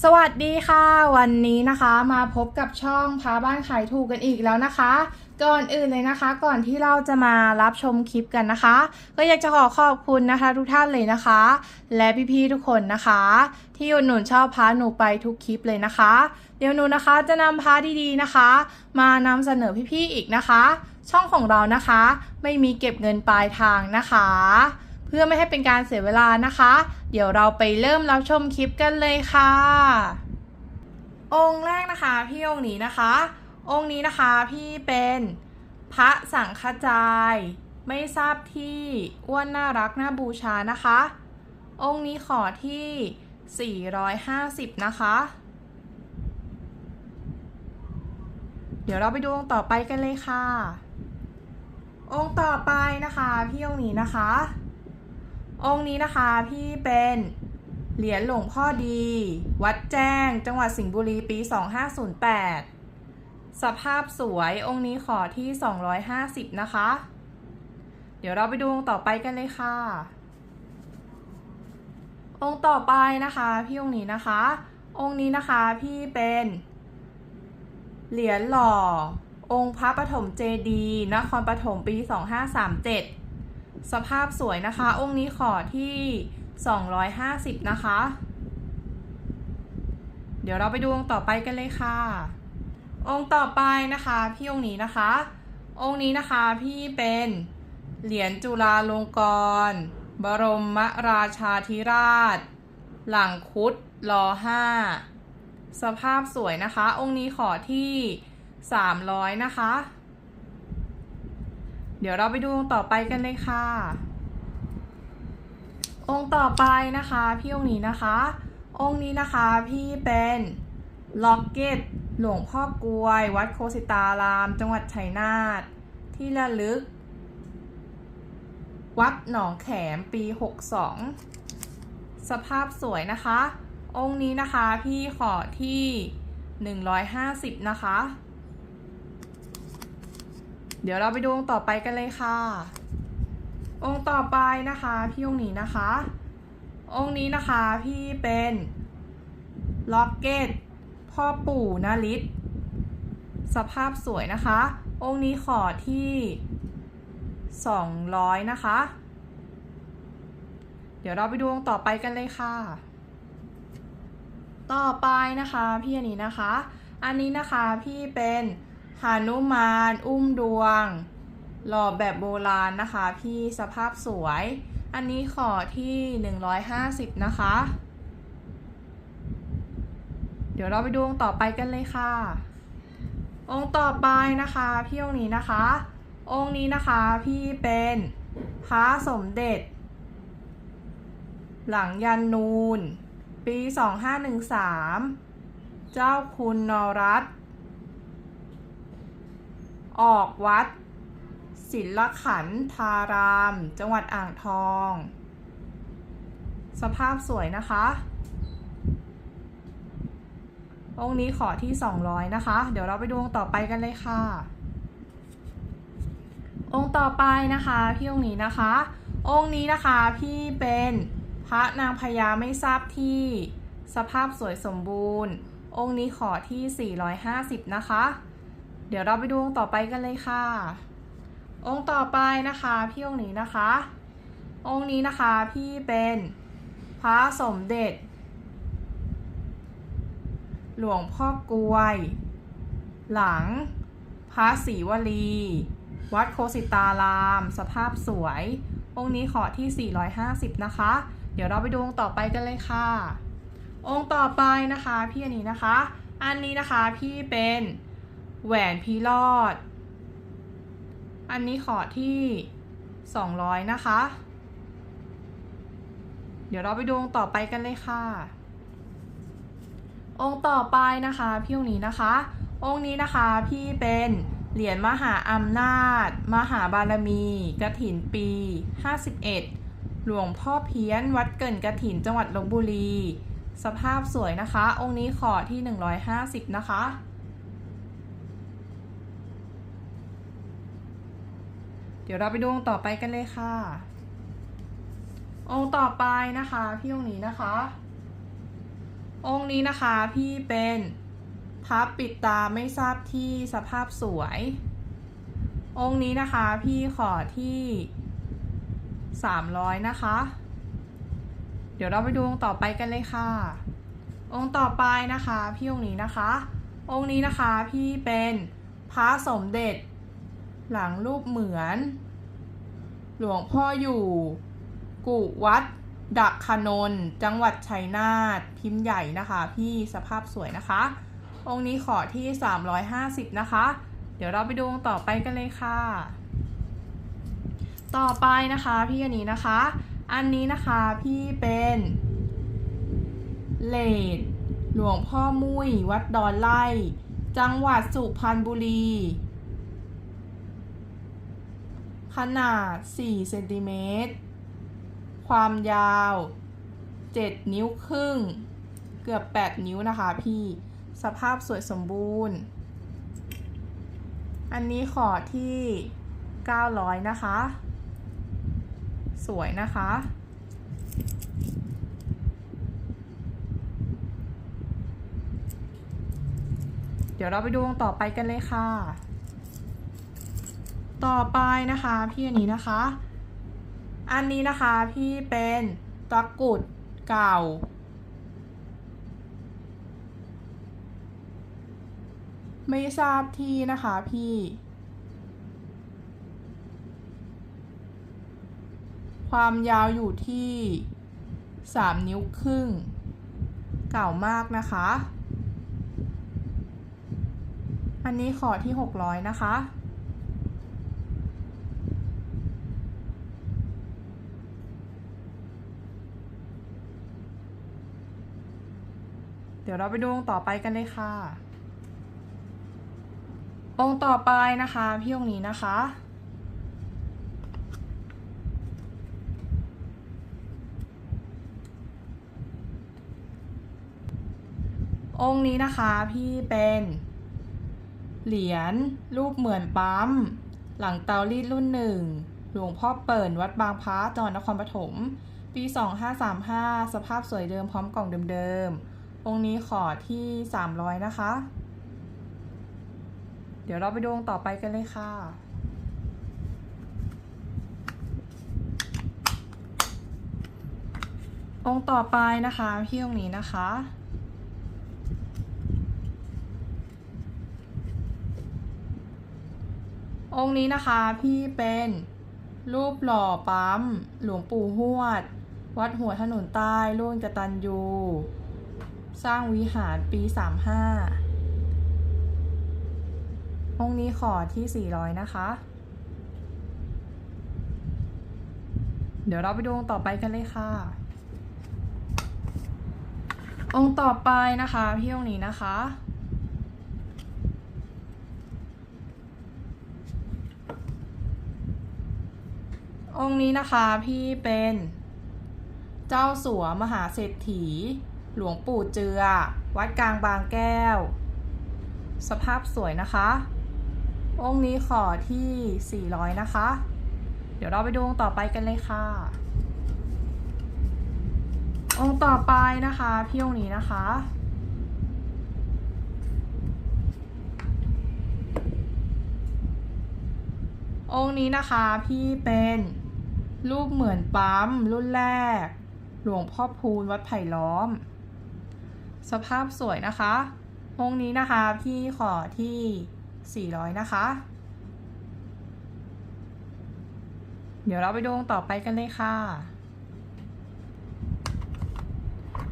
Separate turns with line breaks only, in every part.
สวัสดีค่ะ วันนี้นะคะมาพบกับช่องพาบ้านขายถูกกันอีกแล้วนะคะ ก่อนอื่นเลยนะคะ ก่อนที่เราจะมารับชมคลิปกันนะคะ ก็อยากจะขอขอบคุณนะคะ ทุกท่านเลยนะคะ และพี่ๆทุกคนนะคะ ที่อุดหนุนชอบพาหนูไปทุกคลิปเลยนะคะ เดี๋ยวหนูนะคะจะนำพาดีๆนะคะ มานำเสนอพี่ๆอีกนะคะ ช่องของเรานะคะ ไม่มีเก็บเงินปลายทางนะคะ พื่อไม่ให้เป็นการเสียเวลานะคะ เดี๋ยวเราไปเริ่มรับชมคลิปกันเลยค่ะ องค์แรกนะคะ พี่องค์นี้นะคะ องค์นี้นะคะพี่เป็นพระสังฆจาย ไม่ทราบที่อ้วนน่ารักน่าบูชานะคะ องค์นี้ขอที่ 450 นะคะ เดี๋ยวเราไปดูองค์ต่อไปกันเลยค่ะ องค์ต่อไปนะคะ พี่องค์นี้นะคะ องค์นี้นะคะพี่เป็นเหรียญหลวงพ่อดี วัดแจ้ง จังหวัดสิงห์บุรีปี 2508 สภาพสวยองค์นี้ขอที่ 250 นะคะ เดี๋ยวเราไปดูองค์ต่อไปกันเลยค่ะ องค์ต่อไปนะคะพี่องค์นี้นะคะ องค์นี้นะคะพี่เป็นเหรียญหล่อ องค์พระปฐมเจดีนครปฐมปี 2537 สภาพสวยนะคะ องค์นี้ขอที่ 250 นะคะ เดี๋ยวเราไปดูองค์ต่อไปกันเลยค่ะ องค์ต่อไปนะคะพี่องค์นี้นะคะ องค์นี้นะคะพี่เป็นเหรียญจุฬาลงกรณ์บรมราชาธิราช หลังคุดรอห้าสภาพสวยนะคะ องค์นี้ขอที่ 300 นะคะ เดี๋ยวเราไปดูองค์ต่อไปกันเลยค่ะ องค์ต่อไปนะคะพี่องค์นี้นะคะ องค์นี้นะคะพี่เป็นล็อกเก็ตหลวงพ่อกลวย วัดโคสิตาราม จังหวัดชัยนาทที่ระลึก วัดหนองแขมปี 62 สภาพสวยนะคะ องค์นี้นะคะพี่ขอที่ 150 นะคะ เดี๋ยวเราไปดูองค์ต่อไปกันเลยค่ะ องค์ต่อไปนะคะพี่องค์นี้นะคะ องค์นี้นะคะพี่เป็นล็อกเก็ตพ่อปู่นาริศสภาพสวยนะคะ องค์นี้ขอที่ 200 นะคะ เดี๋ยวเราไปดูองค์ต่อไปกันเลยค่ะ ต่อไปนะคะพี่อันนี้นะคะ อันนี้นะคะพี่เป็น หานุมาน อุ้มดวง หล่อแบบโบราณนะคะ พี่สภาพสวย อันนี้ขอที่ 150 นะคะ เดี๋ยวเราไปดูองค์ต่อไปกันเลยค่ะ องค์ต่อไปนะคะ พี่องค์นี้นะคะ องค์นี้นะคะพี่เป็นพระสมเด็จ หลังยันนูน ปี 2513 เจ้าคุณนรัตน์ ออกวัด ศิลขันธาราม จังหวัดอ่างทอง สภาพสวยนะคะองค์นี้ขอที่ 200 นะคะ เดี๋ยวเราไปดูองค์ต่อไปกันเลยค่ะ องค์ต่อไปนะคะพี่องค์นี้นะคะ องค์นี้นะคะพี่เป็นพระนางพญาไม่ทราบที่สภาพสวยสมบูรณ์ องค์นี้ขอที่ 450 นะคะ เดี๋ยวเราไปดูองค์ต่อไปกันเลยค่ะ องค์ต่อไปนะคะพี่องค์นี้นะคะ องค์นี้นะคะพี่เป็นพระสมเด็จ หลวงพ่อกวย หลัง พระศรีวลี วัดโคสิตาราม สภาพสวย องค์นี้ขอที่ 450 นะคะ เดี๋ยวเราไปดูองค์ต่อไปกันเลยค่ะ องค์ต่อไปนะคะพี่อันนี้นะคะ อันนี้นะคะพี่เป็น แหวนพีรอด อันนี้ขอที่ 200 นะคะ เดี๋ยวเราไปดูองค์ต่อไปกันเลยค่ะ องค์ต่อไปนะคะพี่องค์นี้นะคะ องค์นี้นะคะพี่เป็นเหรียญมหาอำนาจ มหาบารมีกระถินปี 51 หลวงพ่อเพี้ยน วัดเกินกระถินจังหวัดลบบุรี สภาพสวยนะคะ องค์นี้ขอที่ 150 นะคะ เดี๋ยวเราไปดูองค์ต่อไปกันเลยค่ะ องค์ต่อไปนะคะ พี่องค์นี้นะคะ องค์นี้นะคะพี่เป็นพับปิดตาไม่ทราบที่สภาพสวย องค์นี้นะคะพี่ขอที่ 300 นะคะ เดี๋ยวเราไปดูองค์ต่อไปกันเลยค่ะ องค์ต่อไปนะคะ พี่องค์นี้นะคะ องค์นี้นะคะพี่เป็นพระสมเด็จ หลังรูปเหมือน หลวงพ่ออยู่ กุวัด ดักขนน จังหวัดชัยนาทพิมพ์ใหญ่นะคะ พี่สภาพสวยนะคะ องค์นี้ขอที่ 350 นะคะ เดี๋ยวเราไปดูองค์ต่อไปกันเลยค่ะ ต่อไปนะคะพี่อันนี้นะคะ อันนี้นะคะพี่เป็นเลดหลวงพ่อมุ้ยวัดดอนไล่ จังหวัดสุพรรณบุรี ขนาด 4 เซนติเมตร ความยาว 7 นิ้วครึ่ง เกือบ 8 นิ้วนะคะพี่ สภาพสวยสมบูรณ์ อันนี้ขอที่ 900 นะคะ สวยนะคะ เดี๋ยวเราไปดูองต่อไปกันเลยค่ะ ต่อไปนะคะพี่อันนี้นะคะ อันนี้นะคะพี่เป็นตะกุดเก่า ไม่ทราบที่นะคะพี่ ความยาวอยู่ที่ 3 นิ้วครึ่ง เก่ามากนะคะ อันนี้ขอที่ 600 นะคะ เดี๋ยวเราไปดูองค์ต่อไปกันเลยค่ะ องค์ต่อไปนะคะพี่องค์นี้นะคะ องค์นี้นะคะพี่เป็นเหรียญรูปเหมือนปั๊ม หลังเตารีดรุ่นหนึ่งหลวงพ่อเปิ่นวัดบางพระจังหวัดนครปฐมปี 2535 สภาพสวยเดิมพร้อมกล่องเดิมๆ องค์นี้ขอที่ 300 นะคะ เดี๋ยวเราไปดูองค์ต่อไปกันเลยค่ะ องค์ต่อไปนะคะพี่องค์นี้นะคะองค์นี้นะคะพี่เป็นรูปหล่อปั๊ม หลวงปู่หวด วัดหัวถนนใต้ร่วงกตันยู สร้างวิหารปี 35 องค์นี้ขอที่ 400 นะคะ เดี๋ยวเราไปดูองค์ต่อไปกันเลยค่ะ องค์ต่อไปนะคะพี่องค์นี้นะคะองค์นี้นะคะพี่เป็นเจ้าสัวมหาเศรษฐี หลวงปู่เจือ วัดกลางบางแก้ว สภาพสวยนะคะ องค์นี้ขอที่ 400 นะคะ เดี๋ยวเราไปดูองค์ต่อไปกันเลยค่ะ องค์ต่อไปนะคะ พี่องค์นี้นะคะ องค์นี้นะคะพี่เป็นรูปเหมือนปั๊มรุ่นแรก หลวงพ่อพูนวัดไผ่ล้อม สภาพสวยนะคะองนี้นะคะพี่ขอที่ 400 นะคะ เดี๋ยวเราไปดูองค์ต่อไปกันเลยค่ะ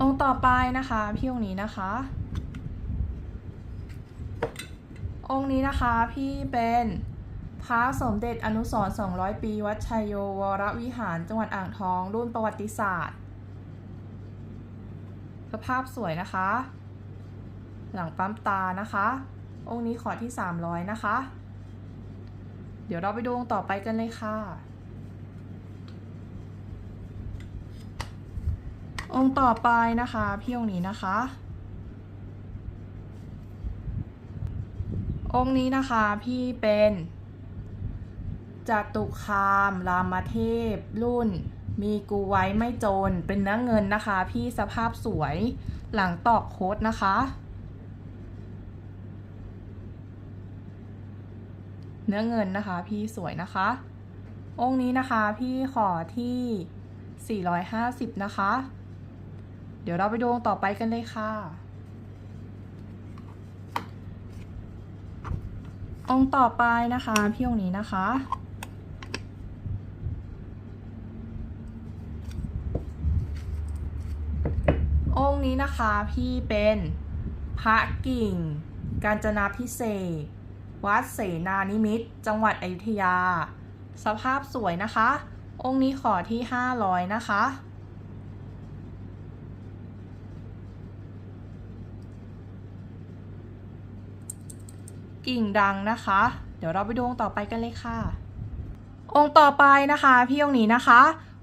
องค์ต่อไปนะคะพี่องค์นี้นะคะ องค์นี้นะคะพี่เป็นพระสมเด็จอนุสร200 ปี วัดชัยโยวรวิหาร จังหวัดอ่างทอง รุ่นประวัติศาสตร์ ภาพสวยนะคะ หลังปั๊มตานะคะ องค์นี้ขอที่ 300 นะคะ เดี๋ยวเราไปดูองค์ต่อไปกันเลยค่ะ องค์ต่อไปนะคะ พี่องค์นี้นะคะ องค์นี้นะคะพี่เป็นจตุคามรามเทพรุ่น มีกูไว้ไม่โจรเป็นเนื้อเงินนะคะ พี่สภาพสวยหลังตอกโค้ดนะคะ เนื้อเงินนะคะ พี่สวยนะคะ องค์นี้นะคะพี่ขอที่ 450 นะคะ เดี๋ยวเราไปดูองค์ต่อไปกันเลยค่ะ องค์ต่อไปนะคะ พี่องค์นี้นะคะ องค์ นี้นะคะพี่เป็นพระกิ่ง กาญจนาพิเศษ วัดเสนานิมิตจังหวัดอยุธยา สภาพสวยนะคะ องค์นี้ขอที่ 500 นะคะ กิ่งดังนะคะ เดี๋ยวเราไปดูองค์ต่อไปกันเลยค่ะ องค์ต่อไปนะคะ พี่องค์นี้นะคะ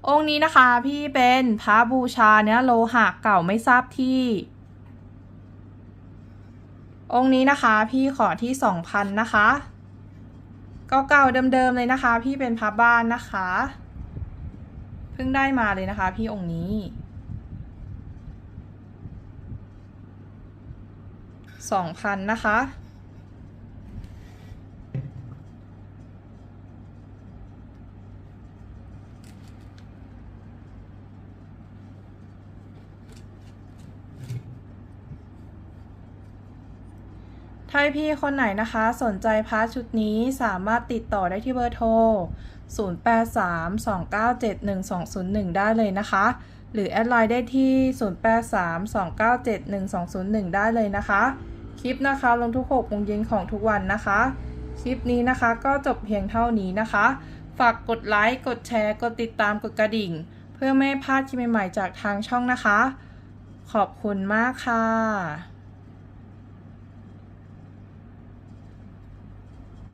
องค์นี้นะคะพี่เป็นพระบูชาเนื้อโลหะเก่าไม่ทราบที่ องค์นี้นะคะพี่ขอที่สองพันนะคะเก่าๆเดิมๆเลยนะคะ พี่เป็นพระบ้านนะคะ เพิ่งได้มาเลยนะคะ พี่องค์นี้สองพันนะคะ ถ้าพี่คนไหนนะคะ สนใจพาร์ทชุดนี้สามารถติดต่อได้ที่เบอร์โทร 0832971201 ได้เลยนะคะ หรือแอดไลน์ได้ที่ 0832971201 ได้เลยนะคะ คลิปนะคะลงทุก6โมงเย็นของทุกวันนะคะ คลิปนี้นะคะก็จบเพียงเท่านี้นะคะ ฝากกดไลค์ กดแชร์ กดติดตาม กดกระดิ่ง เพื่อไม่พลาดคลิปใหม่ๆจากทางช่องนะคะ ขอบคุณมากค่ะ